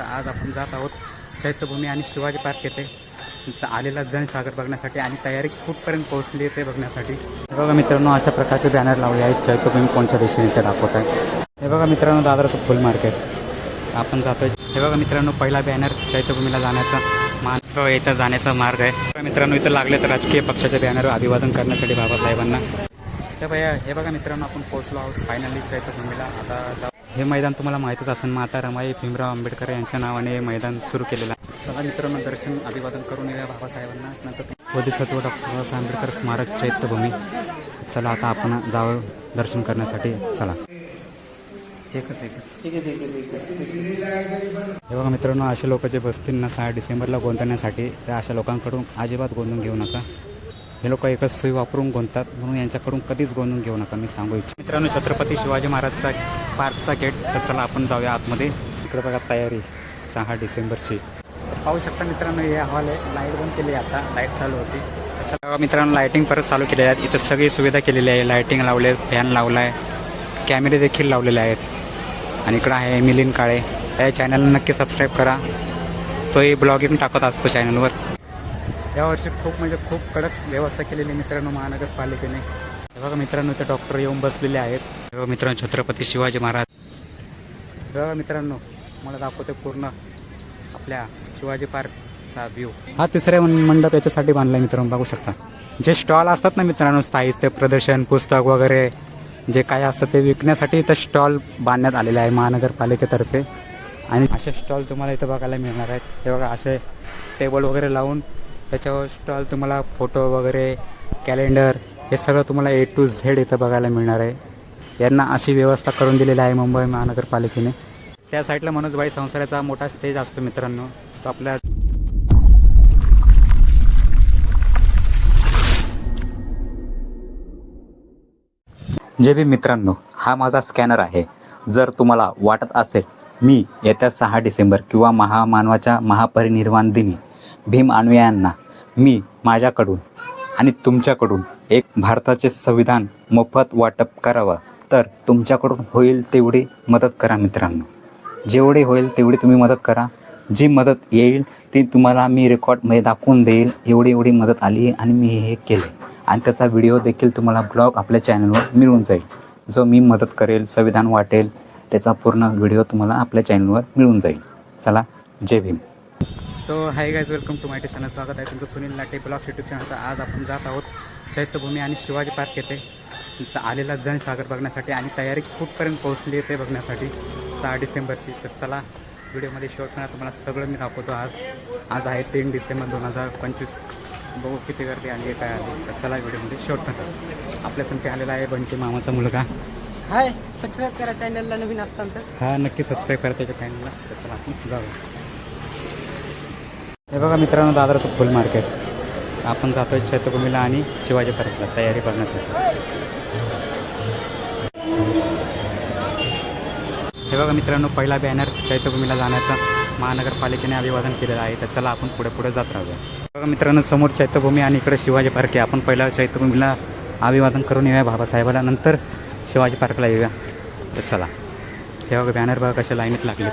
आज आपण जात आहोत चैत्यभूमी आणि शिवाजी पार्क येथे. आलेला जनसागर बघण्यासाठी आणि तयारी कुठपर्यंत पोहोचली ते बघण्यासाठी. हे बघा मित्रांनो अशा प्रकारचे बॅनर लावले आहेत. चैत्यभूमी कोणत्या दिशेने ते दाखवत आहे. हे बघा मित्रांनो दादरचं फुल मार्केट आपण जातोय. हे बघा मित्रांनो पहिला बॅनर चैत्यभूमीला जाण्याचा मार्ग हो, इथं जाण्याचा मार्ग आहे. मित्रांनो इथं लागले तर राजकीय पक्षाचे बॅनर अभिवादन करण्यासाठी बाबासाहेबांना. हे भैया हे बघा मित्रांनो आपण पोहोचलो आहोत. फायनली चैत्यभूमीला. आता हे मैदान तुम्हाला माहीतच असेल माता रमाई भीमराव आंबेडकर यांच्या नावाने हे मैदान सुरू केलेलं आहे. चला मित्रांनो दर्शन अभिवादन करून येऊया बाबासाहेबांना. नंतर बोधिसत्व डॉक्टर बाबासाहेब आंबेडकर स्मारक चैत्यभूमी. चला आता आपण जावं दर्शन करण्यासाठी. चला. एकच एकच. हे बघा मित्रांनो असे लोक जे बसतील ना सहा डिसेंबरला गोंधण्यासाठी त्या अशा लोकांकडून अजिबात गोंधून घेऊ नका. हे लोक एकच सोयी वापरून गोंधतात म्हणून यांच्याकडून कधीच गोंधून घेऊ नका मी सांगू इच्छितो. मित्रांनो छत्रपती शिवाजी महाराजचा पार्कचा गेट तर चला आपण जाऊया आतमध्ये. इकडे बघा तयारी. सहा डिसेंबरची. पाहू शकता मित्रांनो हे हॉल आहे. लाइट बंद केली आता. लाइट चालू होती. चला मित्रांनो लाईटिंग परत चालू केली आहेत इथं सगळी सुविधा केलेली आहे. लाईटिंग लावले फॅन लावला आहे कॅमेरे देखील लावलेले आहेत. आणि इकडं आहे मिलिंद काळे. त्या चॅनलला नक्की सबस्क्राईब करा. तोही ब्लॉगिंग टाकत असतो चॅनलवर यावर्षी खूप म्हणजे खूप कडक व्यवस्था केलेली आहे मित्रांनो महानगरपालिकेने. बघा मित्रांनो ते डॉक्टर येऊन बसलेले आहेत. मित्रांनो छत्रपती शिवाजी महाराज. बघा मित्रांनो मला दाखवते पूर्ण आपल्या शिवाजी पार्कचा व्ह्यू हा तिसऱ्या मंडप याच्यासाठी बांधला मित्रांनो बघू शकता. जे स्टॉल असतात ना मित्रांनो साहित्य प्रदर्शन पुस्तक वगैरे जे काय असतं ते विकण्यासाठी इथं स्टॉल बांधण्यात आलेले आहे महानगरपालिकेतर्फे. आणि असे स्टॉल तुम्हाला इथं बघायला मिळणार आहेत. हे बघा असे टेबल वगैरे लावून त्याच्यावर स्टॉल तुम्हाला फोटो वगैरे कॅलेंडर हे सगळं तुम्हाला ए टू झेड इथं बघायला मिळणार आहे. यांना अशी व्यवस्था करून दिलेली आहे मुंबई महानगरपालिकेने. त्या साईडला मनोजबाई संसाराचा मोठा स्टेज असतो मित्रांनो. तो आपल्या जे बी मित्रांनो हा माझा स्कॅनर आहे. जर तुम्हाला वाटत असेल मी येत्या सहा डिसेंबर किंवा महामानवाच्या महापरिनिर्वाण दिनी भीम अनुयायांना मी माझ्याकडून आणि तुमच्याकडून एक भारताचे संविधान मोफत वाटप करावं. तर तुमच्याकडून होईल तेवढी मदत करा मित्रांनो. जेवढे होईल तेवढी तुम्ही मदत करा. जी मदत येईल ती तुम्हाला मी रेकॉर्डमध्ये दाखवून देईल. एवढी एवढी मदत आली आणि मी हे केले. आणि त्याचा व्हिडिओ देखील तुम्हाला ब्लॉग आपल्या चॅनलवर मिळून जाईल. जो मी मदत करेल संविधान वाटेल त्याचा पूर्ण व्हिडिओ तुम्हाला आपल्या चॅनलवर मिळून जाईल. चला जय Bhim. So hi guys welcome to mighty channel स्वागत आहे तुमचं Sunil Late blog YouTube channel आज आपण जात आहोत चैत्यभूमी आणि शिवाजी पार्क येथे. आलेला जनसागर बघण्यासाठी आणि तयारी कुठपर्यंत पोहोचली आहे ते बघण्यासाठी सहा डिसेंबरची. तर चला व्हिडिओमध्ये शेवटपर्यंत तुम्हाला सगळं मी दाखवतो आज. आज आहे तीन डिसेंबर दोन हजार पंचवीस. बघू किती गर्दी आली आहे काय आली. तर चला व्हिडिओमध्ये शेवटपर्यंत आपल्यासाठी आलेला आहे बंटी मामाचा मुलगा. हाय सबस्क्राईब करा चॅनलला नवीन असताना. तर हा नक्की सबस्क्राईब करा त्याच्या चॅनलला तर चला आपण जाऊया. हे बघा मित्रांनो दादरचं फुल मार्केट आपण जातोय छत्रभूमीला आणि शिवाजी पार्कला तयारी करण्यासाठी. हे बघा मित्रांनो पहिला बॅनर चैत्यभूमीला जाण्याचा महानगरपालिकेने अभिवादन केलेलं आहे तर चला आपण पुढे पुढे जात राहूया. बघा मित्रांनो समोर चैत्यभूमी आणि इकडे शिवाजी पार्क आहे. आपण पहिला चैत्यभूमीला अभिवादन करून येऊया बाबासाहेबाला नंतर शिवाजी पार्कला येऊया. तर चला. हे बघा बॅनर बघा कशा लाईनीत लागले.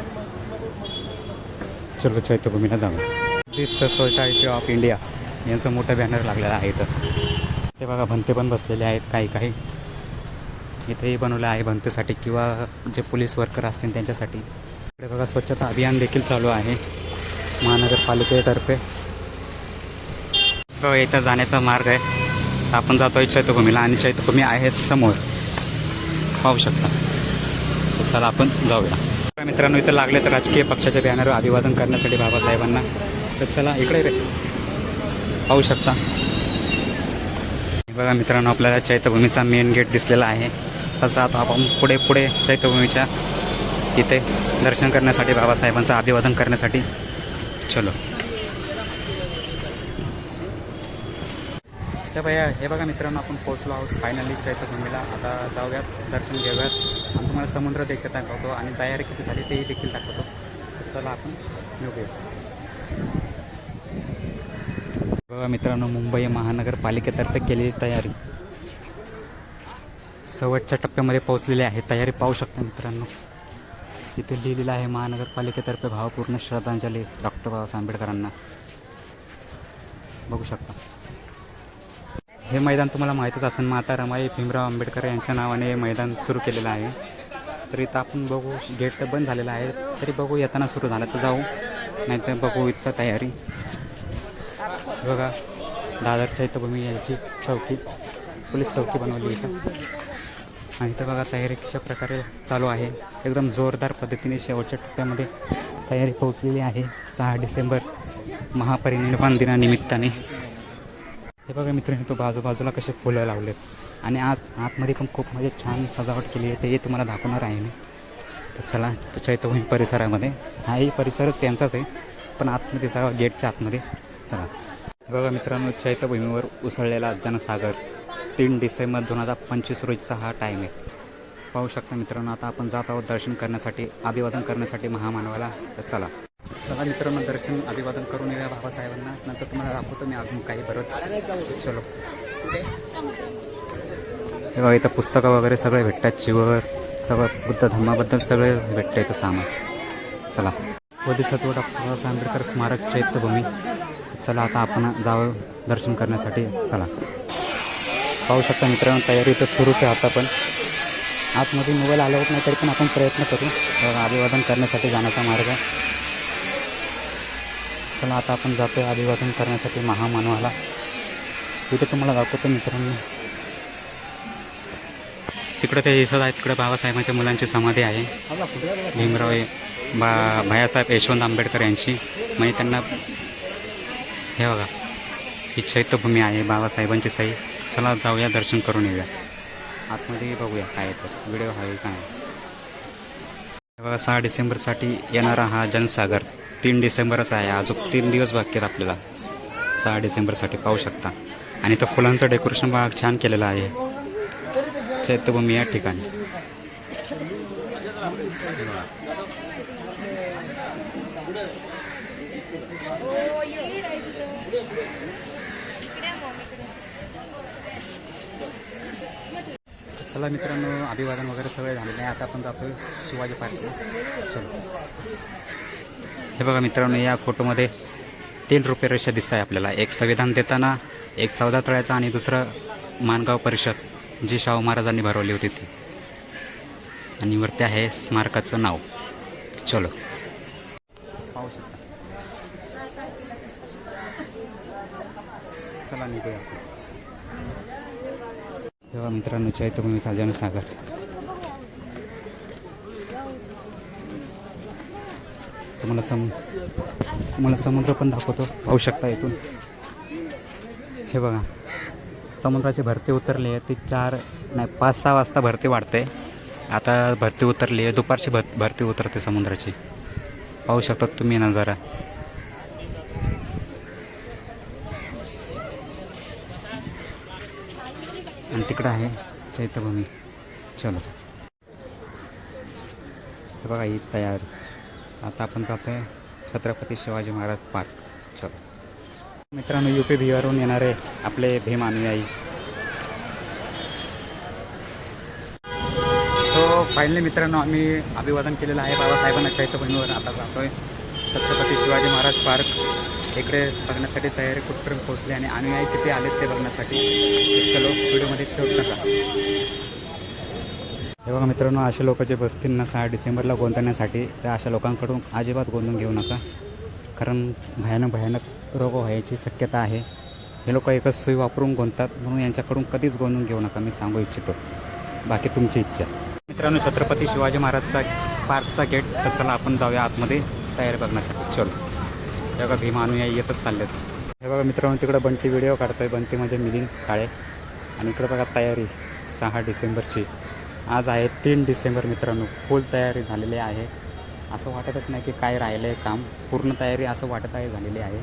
चलो चैत्यभूमीला जाऊया. This the society of India यांचं मोठं बॅनर लागलेलं आहे इथं. ते बघा भंते पण बसलेले आहेत काही काही. इथेही बनवलं आहे भंतेसाठी किंवा जे पोलीस वर्कर असतील त्यांच्यासाठी. इकडे बघा स्वच्छता अभियान देखील चालू आहे महानगरपालिकेतर्फे. बघा इथं जाण्याचा मार्ग आहे. तर आपण जातो आहे चैत्यभूमीला आणि चैतभूमी आहे समोर. पाहू शकता. चला आपण जाऊया. मित्रांनो इथं लागले तर राजकीय पक्षाच्या बॅनर अभिवादन करण्यासाठी बाबासाहेबांना. तर चला इकडे रे. पाहू शकता. बघा मित्रांनो आपल्याला चैत्यभूमीचा मेन गेट दिसलेला आहे. तसं आता आपण पुढे पुढे चैत्यभूमीच्या इथे दर्शन करण्यासाठी बाबासाहेबांचं अभिवादन करण्यासाठी. चलो. हे भैया हे बघा मित्रांनो आपण पोहोचलो आहोत फायनली चैत्यभूमीला. आता जाऊयात दर्शन घेऊयात. आणि तुम्हाला समुद्र देखील दाखवतो आणि तयारी किती झाली तेही देखील दाखवतो. चला आपण निघूया. बघा मित्रांनो मुंबई महानगरपालिकेतर्फे केलेली तयारी. शेवटच्या टप्प्यामध्ये पोहोचलेली आहे. तयारी पाहू शकता मित्रांनो. इथे लिहिलेलं आहे महानगरपालिकेतर्फे भावपूर्ण श्रद्धांजली डॉक्टर बाबासाहेब आंबेडकरांना. बघू शकता. हे मैदान तुम्हाला माहीतच असेल माता रमाई भीमराव आंबेडकर यांच्या नावाने हे मैदान सुरू केलेलं आहे. तर इथं आपण बघू गेट तर बंद झालेलं आहे. तरी बघू येताना सुरू झालं तर जाऊ. नाहीतर बघू इथं तयारी. बघा दादर चैत्यभूमी यांची चौकी पोलीस चौकी बनवली इथं. आणि इथं बघा तयारी कशा प्रकारे चालू आहे. एकदम जोरदार पद्धतीने शेवटच्या टप्प्यामध्ये तयारी पोहोचलेली आहे. सहा डिसेंबर महापरिनिर्वाण दिनानिमित्ताने. हे बघा मित्रांनो तो बाजूबाजूला कसे फुलं लावलेत. आणि आज आतमध्ये पण खूप म्हणजे छान सजावट केली आहे. ते तुम्हाला दाखवणार आहे मी. तर चला चैत्यभूमी परिसरामध्ये. हाही परिसर त्यांचाच आहे. पण आतमध्ये सगळा गेटच्या आतमध्ये. चला. बघा मित्रांनो चैत्यभूमीवर उसळलेला जनसागर. तीन डिसेंबर दोन हजार पंचवीस रोजीचा हा टाईम आहे. पाहू शकता मित्रांनो आता आपण जात आहोत दर्शन करण्यासाठी अभिवादन करण्यासाठी महामानवाला. तर चला. चला मित्रांनो दर्शन अभिवादन करून येऊया बाबासाहेबांना. नंतर तुम्हाला दाखवतो मी अजून काही बरंच. चलो. हे बघा इथं पुस्तकं वगैरे सगळे भेटतात चिवर सगळं बुद्ध धर्माबद्दल सगळे भेटतं इथं सामान. चला. बोधिसत्व डॉक्टर बाबासाहेब आंबेडकर स्मारक चैत्यभूमी. चला आता आपण जावं दर्शन करण्यासाठी. चला. पाहू शकता मित्रांनो तयारी तर सुरूच आहे आता पण. आतमध्ये मोबाईल अलाउट नाही तरी पण आपण प्रयत्न करू अभिवादन करण्यासाठी जाण्याचा मार्ग. चला आता आपण जातो आहे अभिवादन करण्यासाठी महामानवाला. तिथे तुम्हाला दाखवतो मित्रांनो. तिकडे ते दिसत आहे तिकडे बाबासाहेबांच्या मुलांची समाधी आहे. भीमराव हे बा भैयासाहेब यशवंत आंबेडकर यांची. म्हणजे त्यांना हे बघा ही चैत्यभूमी आहे बाबासाहेबांची साई. चला जाऊया दर्शन करून येऊया. आतमध्ये बघूया काय तर व्हिडिओ हवे काय हे बघा सहा डिसेंबरसाठी येणारा हा जनसागर. तीन डिसेंबरच आहे. अजून तीन दिवस बाकी आहेत आपल्याला. सहा डिसेंबरसाठी पाहू शकता. आणि तो फुलांचं डेकोरेशन बघा छान केलेलं आहे. चैत्यभूमी या ठिकाणी. चला मित्रांनो अभिवादन वगैरे सगळे झालेलं आहे. आता आपण जातोय शिवाजी पार्कला चलो. हे बघा मित्रांनो या फोटोमध्ये तीन रुपये रेषा दिसत आहे आपल्याला. एक संविधान देताना एक चौदा तळ्याचा आणि दुसरं मानगाव परिषद जी शाहू महाराजांनी भरवली होती ती. आणि वरती आहे स्मारकाचं नाव. चलो. पाहू शकता. चला निघूया तेव्हा मित्रांनो साजरा सागर. तुम्हाला सम तुम्हाला समुद्र पण दाखवतो पाहू शकता इथून हे बघा समुद्राची भरती उतरली आहे ती चार नाही पाच सहा वाजता भरती वाढते. आता भरती उतरली आहे दुपारची भर भरती उतरते समुद्राची. पाहू शकतात तुम्ही नजारा तिकडं आहे. चैत्यभूमी चलो. हे बघा ही तयार. आता आपण जातो आहे छत्रपती शिवाजी महाराज पार्क. चलो. मित्रांनो यू पी बिहारहून येणारे आपले भीम अनुयायी सो फायनली मित्रांनो आम्ही अभिवादन केलेलं आहे बाबासाहेबांना चैत्यभूमीवर आता जातो आहे छत्रपती शिवाजी महाराज पार्क इकडे बघण्यासाठी तयारी कुठपर्यंत पोहोचली आणि अनुयायी किती आलेत ते बघण्यासाठी. चलो व्हिडिओमध्ये ठेवू नका. हे बघा मित्रांनो असे लोक जे बसतील ना सहा डिसेंबरला गोंधण्यासाठी त्या अशा लोकांकडून अजिबात गोंधून घेऊ नका. कारण भयानक भयानक रोग व्हायची शक्यता आहे. हे लोक एकच सुई वापरून गोंधतात म्हणून यांच्याकडून कधीच गोंधून घेऊ नका मी सांगू इच्छितो. बाकी तुमची इच्छा. मित्रांनो छत्रपती शिवाजी महाराजचा पार्कचा गेट तर चला आपण जाऊया आतमध्ये. तयारी बघण्यासाठी चलो. हे बघा भीमा अनुयायी येतच चाललेत. हे बघा मित्रांनो तिकडं बंटी व्हिडिओ काढतोय. बंटी म्हणजे मिलिंद काळे. आणि इकडं बघा तयारी सहा डिसेंबरची. आज आहे तीन डिसेंबर मित्रांनो. फुल तयारी झालेली आहे. असं वाटतच नाही की काय राहिलं आहे काम. पूर्ण तयारी असं वाटत आहे झालेली आहे.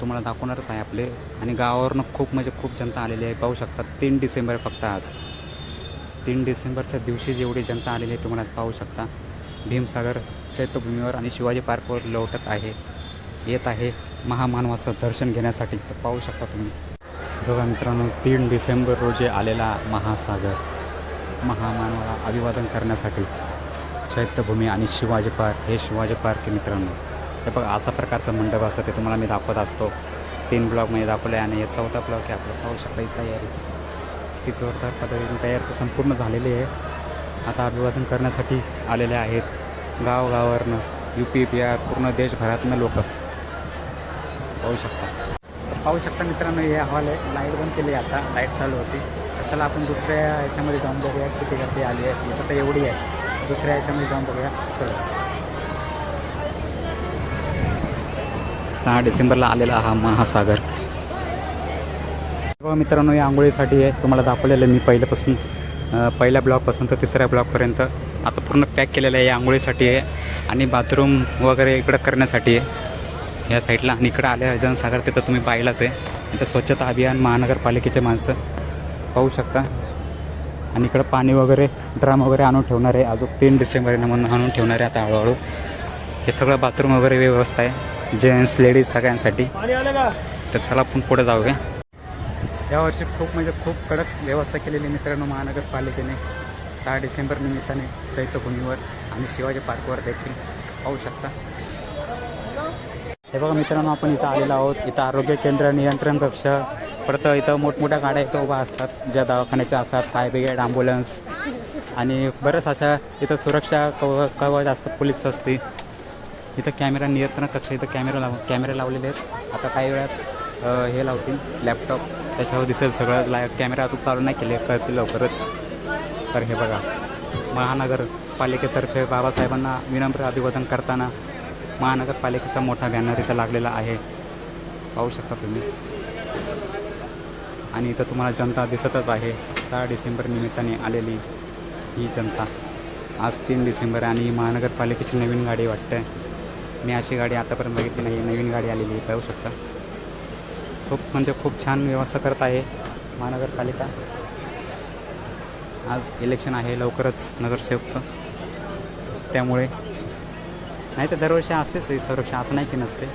तुम्हाला दाखवणारच आहे आपले. आणि गावावरनं खूप म्हणजे खूप जनता आलेली आहे. पाहू शकता तीन डिसेंबर फक्त आज. तीन डिसेंबरच्या दिवशी जेवढी जनता आलेली आहे तुम्हाला पाहू शकता. भीमसागर चैत्यभूमीवर आणि शिवाजी पार्कवर लोटत आहे. येत आहे महामानवाचं दर्शन घेण्यासाठी. तर पाहू शकता तुम्ही. बघा मित्रांनो तीन डिसेंबर रोजी आलेला महासागर. महामानवाला अभिवादन करण्यासाठी चैत्यभूमी आणि शिवाजी पार्क हे शिवाजी पार्क आहे मित्रांनो. हे बघा असा प्रकारचं मंडप असतं ते तुम्हाला मी दाखवत असतो. तीन ब्लॉकमध्ये दाखवलं आहे आणि हे चौथा ब्लॉक आहे. आपलं पाहू शकता ही तयारी. किती जोरदार पद्धतीने तयार संपूर्ण झालेली आहे. आता अभिवादन करण्यासाठी आलेले आहेत. गावगावावरनं यू पी बिहार पूर्ण देशभरातनं लोक. पाहू शकता. पाहू शकता मित्रांनो हे हॉल आहे. लाइट बंद केली आहे आता. लाइट चालू होती. चला आपण दुसऱ्या याच्यामध्ये जाऊन बघूया किती गर्दी आली आहे. इथं तर एवढी आहे. दुसऱ्या याच्यामध्ये जाऊन बघूया. चला. सहा डिसेंबरला आलेला हा महासागर. बघा मित्रांनो या आंघोळीसाठी आहे तुम्हाला दाखवलेलं मी पहिल्यापासून. पहिल्या ब्लॉकपासून तर तिसऱ्या ब्लॉकपर्यंत आता पूर्ण पॅक केलेलं आहे या आंघोळीसाठी आहे आणि बाथरूम वगैरे इकडं करण्यासाठी. आहे या साईडला आणि इकडं आले जनसागर तिथं तुम्ही पाहिलाच आहे. इथं स्वच्छता अभियान महानगरपालिकेचे माणसं पाहू शकता. आणि इकडं पाणी वगैरे ड्रम वगैरे आणून ठेवणार आहे. अजून तीन डिसेंबर म्हणून आणून ठेवणार आहे आता हळूहळू. हे सगळं बाथरूम वगैरे व्यवस्था आहे. जेंट्स लेडीज सगळ्यांसाठी. तर चला आपण पुढे जाऊया. यावर्षी खूप म्हणजे खूप कडक व्यवस्था केलेली मित्रांनो महानगरपालिकेने. सहा डिसेंबर निमित्ताने चैत्यभूमीवर आणि शिवाजी पार्कवर देखील पाहू शकता. हे बघा मित्रांनो आपण इथं आलेलो आहोत. इथं आरोग्य केंद्र नियंत्रण कक्ष. परत इथं मोठमोठ्या गाड्या इथं उभ्या असतात ज्या दवाखान्याच्या असतात फायर ब्रिगेड ॲम्ब्युलन्स आणि बरंच अशा इथं सुरक्षा कव कवच असतात पोलीस असते इथं कॅमेरा नियंत्रण कक्ष इथं कॅमेरा लाव कॅमेरे लावलेले आहेत. आता काही वेळात हे लावतील लॅपटॉप. त्याच्यावर दिसेल सगळं. ला कॅमेरा अजून चालू नाही केले करतील लवकरच. तर हे बघा महानगरपालिकेतर्फे बाबासाहेबांना विनम्र अभिवादन करताना महानगरपालिकेचा मोठा बॅनर इथं लागलेला आहे. पाहू शकता तुम्ही. आणि इथं तुम्हाला जनता दिसतच आहे. सहा डिसेंबर निमित्ताने आलेली ही जनता. आज तीन डिसेंबर आणि ही महानगरपालिकेची नवीन गाडी वाटते. मी अशी गाडी आतापर्यंत बघितली नाही. नवीन गाडी आलेली आहे. पाहू शकता. खूप म्हणजे खूप छान व्यवस्था करत आहे महानगरपालिका. आज इलेक्शन आहे लवकरच नगरसेवकचं. त्यामुळे नाही तर दरवर्षी असतेच ही सुरक्षा असं नाही की नसते.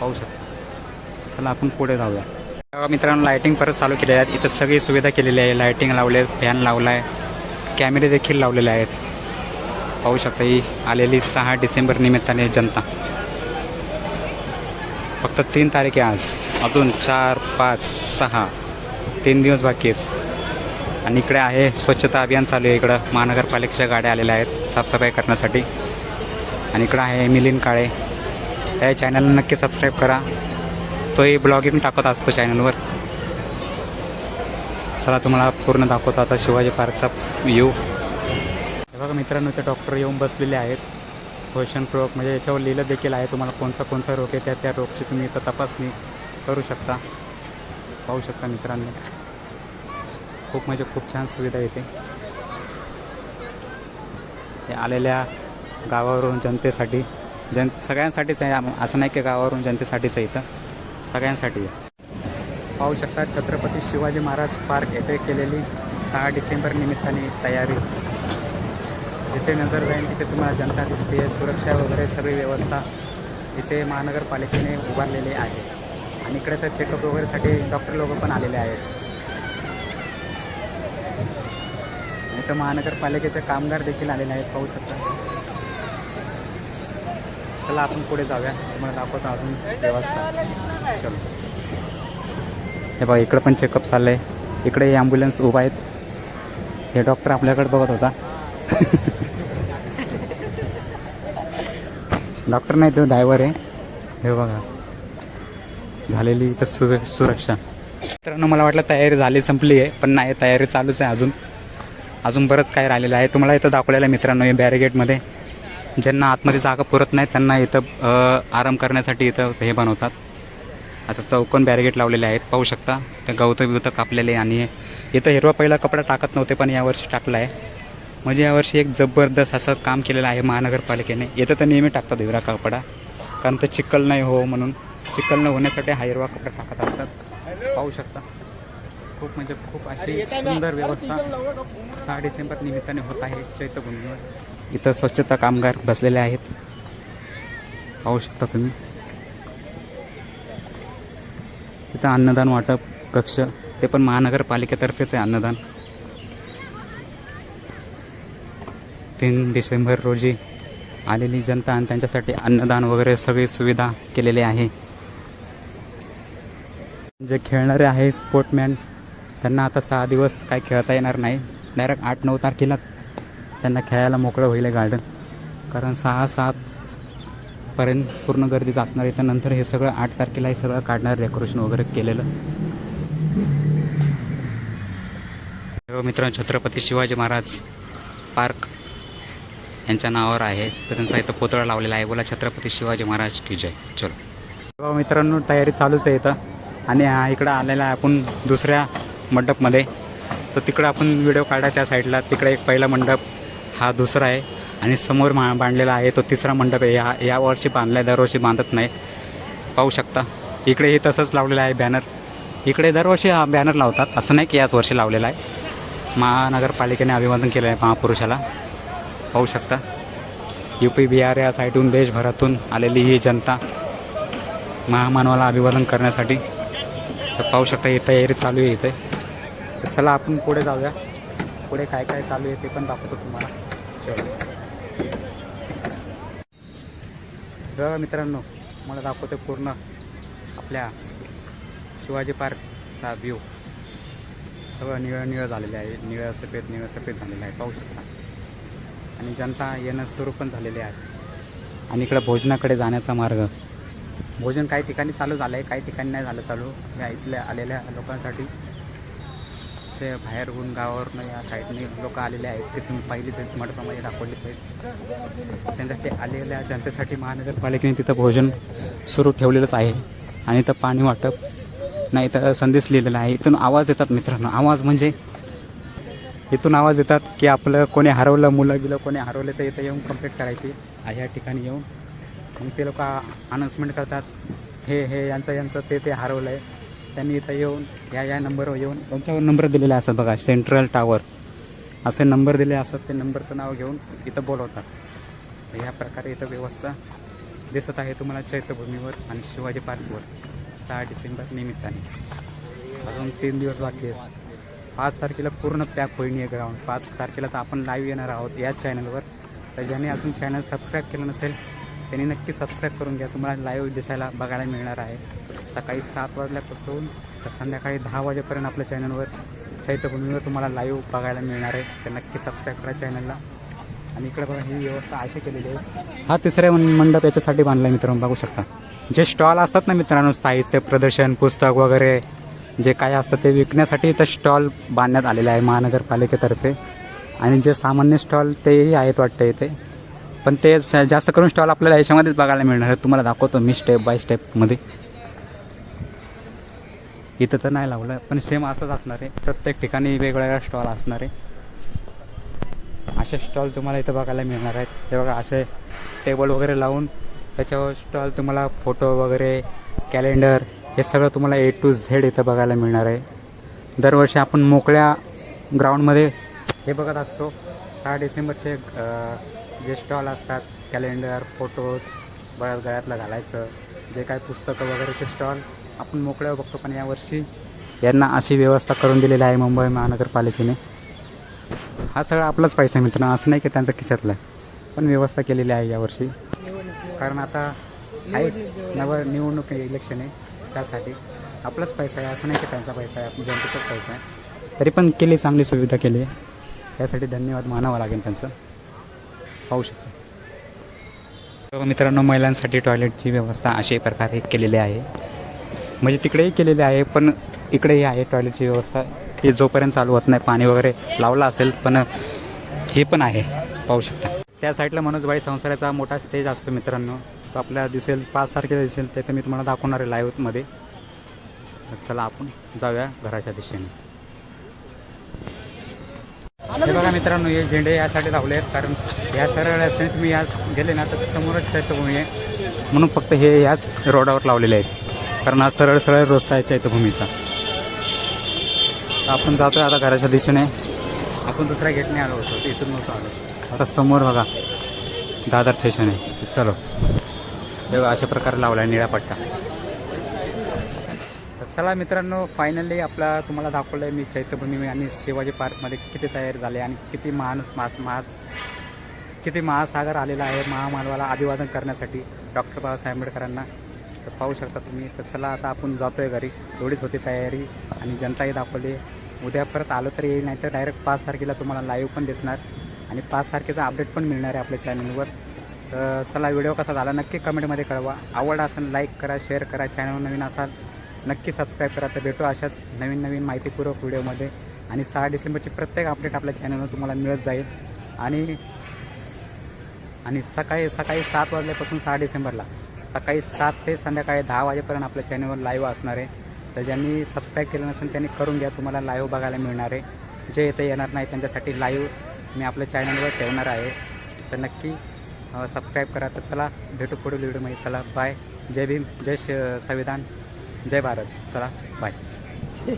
पाहू शकतो. चला आपण पुढे जाऊया. मित्रांनो लायटिंग परत चालू केली आहेत. इथं सगळी सुविधा केलेली आहे. लायटिंग लावले फॅन लावला आहे कॅमेरे देखील लावलेले आहेत. पाहू शकता ही आलेली सहा डिसेंबर निमित्ताने जनता. फक्त तीन तारीख आहे आज. अजून चार पाच सहा. तीन दिवस बाकी आहेत. आणि इकडे आहे स्वच्छता अभियान चालू आहे इकडं. महानगरपालिकेच्या गाड्या आलेल्या आहेत साफसफाई करण्यासाठी. आणि इकडं आहे मिलिंद काळे. त्या चॅनलला नक्की सबस्क्राईब करा. तोही ब्लॉगिंग टाकत असतो चॅनलवर चला तुम्हाला पूर्ण दाखवतो आता शिवाजी पार्कचा व्ह्यू हे बघा मित्रांनो ते डॉक्टर येऊन बसलेले आहेत. क्वेश्चन रोग म्हणजे याच्यावर लिहिलं देखील आहे. तुम्हाला कोणता कोणता रोग आहे त्या त्या रोगची तुम्ही इथं तपासणी करू शकता. पाहू शकता मित्रांनो. खूप म्हणजे खूप छान सुविधा येते आलेल्या गावावरून जनतेसाठी जन सगळ्यांसाठीच आहे. असं नाही की गावावरून जनतेसाठीच आहे इथं. सगळ्यांसाठी पाहू शकता छत्रपती शिवाजी महाराज पार्क येथे केलेली सहा डिसेंबर निमित्ताने तयारी. जिथे नजर जाईल तिथे तुम्हाला जनता दिसते. सुरक्षा वगैरे सगळी व्यवस्था इथे महानगरपालिकेने उभारलेली आहे. आणि इकडे तर चेकअप वगैरेसाठी डॉक्टर लोक पण आलेले आहेत. इथं महानगरपालिकेचे कामगार देखील आलेले आहेत पाहू शकता. चला आपण पुढे जाऊया. तुम्हाला दाखवतो अजून व्यवस्था. चलो. हे बघा इकडं पण चेकअप चाललं आहे इकडे ॲम्ब्युलन्स उभा आहेत. हे डॉक्टर आपल्याकडे बघत होता. डॉक्टर नाही तो ड्रायव्हर आहे. हे बघा. झालेली इथं सुर सुरक्षा. मित्रांनो मला वाटलं तयारी झाली संपली आहे पण नाही तयारी चालूच आहे अजून. अजून बरंच काय राहिलेलं आहे. तुम्हाला इथं दाखवलेलं आहे मित्रांनो या बॅरिगेटमध्ये. ज्यांना आतमध्ये जागा पुरत नाही त्यांना इथं आराम करण्यासाठी इथं हे बनवतात. असं चौकोन बॅरिगेट लावलेले आहेत. पाहू शकता ते गवतं बिवतं कापलेले आणि इथं हिरवा पहिला कपडा टाकत नव्हते पण यावर्षी टाकला आहे. म्हणजे यावर्षी एक जबरदस्त असं काम केलेलं आहे महानगरपालिकेने. इथं तर नेहमी टाकतात हिरवा कपडा कारण ते चिखल नाही हो म्हणून. चिखल न होण्यासाठी हा हिरवा कपडा टाकत असतात. पाहू शकता. खूप म्हणजे खूप अशी सुंदर व्यवस्था सहा डिसेंबर निमित्ताने होत आहे चैत्यभूमीवर. इथं स्वच्छता कामगार बसलेले आहेत. पाहू शकता तुम्ही. तिथं अन्नदान वाटप कक्ष ते पण महानगरपालिकेतर्फेच आहे अन्नदान. तीन डिसेंबर रोजी आलेली जनता आणि त्यांच्यासाठी अन्नदान वगैरे सगळी सुविधा केलेली आहे. जे खेळणारे आहे स्पोर्टमॅन त्यांना आता सहा दिवस काय खेळता येणार नाही. डायरेक्ट आठ नऊ तारखेला त्यांना खेळायला मोकळं होईल गार्डन कारण सहा सात पर्यंत पूर्ण गर्दीच असणार आहे. त्यानंतर हे सगळं आठ तारखेला हे सगळं काढणार डेकोरेशन वगैरे केलेलं. हो, मित्रांनो छत्रपती शिवाजी महाराज पार्क यांच्या नावावर आहे. तर त्यांचा इथं पुतळा लावलेला आहे. बोला छत्रपती शिवाजी महाराज की जय? चलो. हो, मित्रांनो तयारी चालूच आहे इथं. आणि हा इकडं आलेला आहे आपण दुसऱ्या मंडपमध्ये. तर तिकडं आपण व्हिडिओ काढा त्या साईडला. तिकडे एक पहिला मंडप हा दुसरा आहे. आणि समोर मा बांधलेला आहे. तो तिसरा मंडप आहे. या या वर्षी बांधला आहे दरवर्षी बांधत नाही. पाहू शकता. इकडे हे तसंच लावलेलं आहे बॅनर. इकडे दरवर्षी हा बॅनर लावतात. असं नाही की याच वर्षी लावलेला आहे. महानगरपालिकेने अभिवादन केलं आहे महापुरुषाला. पाहू शकता. यू पी बिहार या साईडहून देशभरातून आलेली ही जनता महामानवाला अभिवादन करण्यासाठी तर पाहू शकता ही तयारी चालू आहे इथे. तर चला आपण पुढे जाऊया. पुढे काय काय चालू आहे ते पण दाखवतो तुम्हाला. चलो. बघा मित्रांनो मला दाखवते पूर्ण आपल्या शिवाजी पार्कचा व्ह्यू सगळं निळं निळं झालेलं आहे. निळं सफेद निळं सफेद झालेलं आहे. पाहू शकता. आणि जनता येणं सुरू पण झालेले आहे. आणि इकडं भोजनाकडे जाण्याचा मार्ग. भोजन काही ठिकाणी चालू झालं आहे काही ठिकाणी नाही झालं चालू. या इथल्या आलेल्या लोकांसाठी. ते बाहेरहून गावावरून या साईडने लोक आलेले आहेत. ते तुम्ही पहिलीच मडकामध्ये दाखवली दाखवले आहेत. त्यांच्यासाठी आलेल्या जनतेसाठी महानगरपालिकेने तिथं भोजन सुरू ठेवलेलंच आहे. आणि इथं पाणी वाटप नाही तर संदेश लिहिलेला आहे. इथून आवाज देतात मित्रांनो. आवाज म्हणजे इथून आवाज देतात की आपलं कोणी हरवलं मुलं बिलं कोणी हरवलं तर इथं येऊन कंप्लीट करायची. ह्या ठिकाणी येऊन मग ते लोक अनाऊन्समेंट करतात. हे हे यांचं यांचं ते ते हरवलं आहे त्यांनी इथं येऊन या या नंबरवर येऊन त्यांच्यावर नंबर दिलेले असतात बघा सेंट्रल टावर असे नंबर दिले असतात ते नंबरचं नाव घेऊन इथं बोलवतात. या ह्या प्रकारे इथं व्यवस्था दिसत आहे तुम्हाला चैत्यभूमीवर आणि शिवाजी पार्कवर सहा डिसेंबर निमित्ताने. अजून तीन दिवस बाकी आहेत. पाच तारखेला पूर्ण पॅक होईल ग्राउंड पाच तारखेला तर आपण लाईव्ह येणार आहोत याच चॅनलवर तर ज्यांनी अजून चॅनल सबस्क्राईब केलं नसेल त्यांनी नक्की सबस्क्राईब करून घ्या. तुम्हाला लाईव्ह दिसायला बघायला मिळणार आहे. सकाळी सात वाजल्यापासून तर संध्याकाळी दहा वाजेपर्यंत आपल्या चॅनलवर चैत्यभूमीवर तुम्हाला लाईव्ह बघायला मिळणार आहे. तर नक्की सबस्क्राईब करा चॅनलला आणि इकडे बघा ही व्यवस्था अशी केलेली आहे. हा तिसऱ्या मंडप याच्यासाठी बांधला आहे मित्रांनो बघू शकता. जे स्टॉल असतात ना मित्रांनो साहित्य प्रदर्शन पुस्तक वगैरे जे काय असतं ते विकण्यासाठी इथं स्टॉल बांधण्यात आलेले आहे महानगरपालिकेतर्फे. आणि जे सामान्य स्टॉल तेही आहेत वाटतं इथे. पण ते जास्त करून स्टॉल आपल्याला याच्यामध्येच बघायला मिळणार आहे. तुम्हाला दाखवतो मी स्टेप बाय स्टेपमध्ये इथं तर नाही लावलं पण सेम असंच असणार आहे. प्रत्येक ठिकाणी वेगवेगळ्या स्टॉल असणार आहे. असे स्टॉल तुम्हाला इथं बघायला मिळणार आहेत. ते बघा असे टेबल वगैरे लावून त्याच्यावर स्टॉल तुम्हाला फोटो वगैरे कॅलेंडर हे सगळं तुम्हाला ए टू झेड इथं बघायला मिळणार आहे. दरवर्षी आपण मोकळ्या ग्राउंडमध्ये हे बघत असतो. सहा डिसेंबरचे जे स्टॉल असतात कॅलेंडर फोटोज बळ्यात गळ्यातलं घालायचं जे काय पुस्तकं वगैरेचे स्टॉल आपण मोकळ्यावर बघतो पण यावर्षी यांना अशी व्यवस्था करून दिलेली आहे मुंबई महानगरपालिकेने. हा सगळा आपलाच पैसा आहे मित्रांनो असं नाही की त्यांचा खिशातला आहे. पण व्यवस्था केलेली आहे यावर्षी. कारण आता आहेच नव निवडणूक इलेक्शन आहे त्यासाठी आपलाच पैसा आहे असं नाही की त्यांचा पैसा आहे आपण जनतेचाच पैसा आहे. तरी पण केली चांगली सुविधा केली आहे. त्यासाठी धन्यवाद मानावं लागेल त्यांचं. पाहू शकतो. तर मित्रांनो महिलांसाठी टॉयलेटची व्यवस्था अशा प्रकारे केलेली आहे. म्हणजे तिकडेही केलेली आहे पण इकडेही आहे टॉयलेटची व्यवस्था. हे जोपर्यंत चालू होत नाही पाणी वगैरे लावलं असेल पण हे पण आहे. पाहू शकता. त्या साईडला मनोजबाई संसाराचा मोठा स्टेज असतो मित्रांनो. तो आपल्याला दिसेल पाच तारखेला दिसेल ते तर मी तुम्हाला दाखवणार आहे लाईव्हमध्ये चला आपण जाऊया घराच्या दिशेने. हे बघा मित्रांनो हे झेंडे यासाठी लावले आहेत कारण या सरळ रस्त्याने तुम्ही याच गेले ना तर समोरच चैत्यभूमी आहे. म्हणून फक्त हे याच रोडावर लावलेले आहेत कारण हा सरळ सरळ रस्ता आहे चैत्यभूमीचा. तर आपण जातोय आता घराच्या दिशेने. आपण दुसऱ्या गेटने आलो होतो इथून नव्हतो आलो. आता समोर बघा दादर स्टेशन आहे. चलो. हे अशा प्रकारे लावला आहे निळा पट्टा. चला मित्रांनो फायनली आपला तुम्हाला दाखवलं आहे मी चैत्यभूमी आणि शिवाजी पार्कमध्ये किती तयारी झाले आणि किती माणूस मास मास किती महासागर आलेला आहे महामानवाला अभिवादन करण्यासाठी डॉक्टर बाबासाहेब आंबेडकरांना. तर पाहू शकता तुम्ही तर चला आता आपण जातोय घरी. एवढीच होती तयारी आणि जनताही दाखवली. उद्या परत आलो तर येईल नाही तर डायरेक्ट पाच तारखेला तुम्हाला लाईव्ह पण दिसणार आणि पाच तारखेचा अपडेट पण मिळणार आहे आपल्या चॅनलवर तर चला व्हिडिओ कसा झाला नक्की कमेंटमध्ये कळवा. आवड असेल लाईक करा शेअर करा. चॅनल नवीन असाल नक्की सबस्क्राईब करा. तर भेटू अशाच नवीन नवीन माहितीपूर्वक व्हिडिओमध्ये. आणि सहा डिसेंबरची प्रत्येक अपडेट आपल्या चॅनलवर तुम्हाला मिळत जाईल. आणि आणि सकाळी सकाळी सात वाजल्यापासून सहा डिसेंबरला. सकाळी सात ते संध्याकाळी दहा वाजेपर्यंत आपल्या चॅनलवर लाईव्ह असणार आहे. तर ज्यांनी सबस्क्राईब केलं नसेल त्यांनी करून घ्या. तुम्हाला लाईव्ह बघायला मिळणार आहे. जे इथे येणार नाही त्यांच्यासाठी लाईव्ह मी आपल्या चॅनलवर ठेवणार आहे. तर नक्की सबस्क्राईब करा. तर चला भेटू पुढील व्हिडिओमध्ये. चला बाय जय भीम. जय श संविधान. जय भारत. चला बाय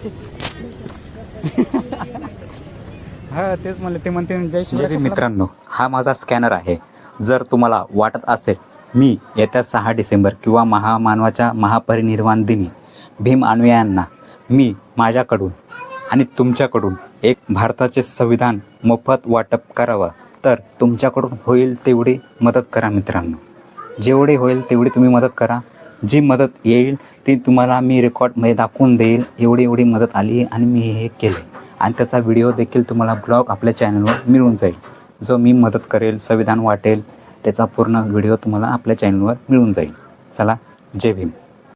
हा तेच म्हणलं ते म्हणते जय जय भीम मित्रांनो हा माझा स्कॅनर आहे. जर तुम्हाला वाटत असेल मी येत्या सहा डिसेंबर किंवा महामानवाच्या महापरिनिर्वाण दिनी भीम अन्वयांना मी माझ्याकडून आणि तुमच्याकडून एक भारताचे संविधान मोफत वाटप करावं तर तुमच्याकडून होईल तेवढी मदत करा मित्रांनो. जेवढे होईल तेवढी तुम्ही मदत करा. जी मदत येईल ती तुम्हाला मी रेकॉर्डमध्ये दाखवून देईल. एवढी एवढी मदत आली आणि मी हे केले. आणि त्याचा व्हिडिओ देखील तुम्हाला ब्लॉग आपल्या चॅनलवर मिळून जाईल. जो मी मदत करेल संविधान वाटेल त्याचा पूर्ण व्हिडिओ तुम्हाला आपल्या चॅनलवर मिळून जाईल. चला जय भीम.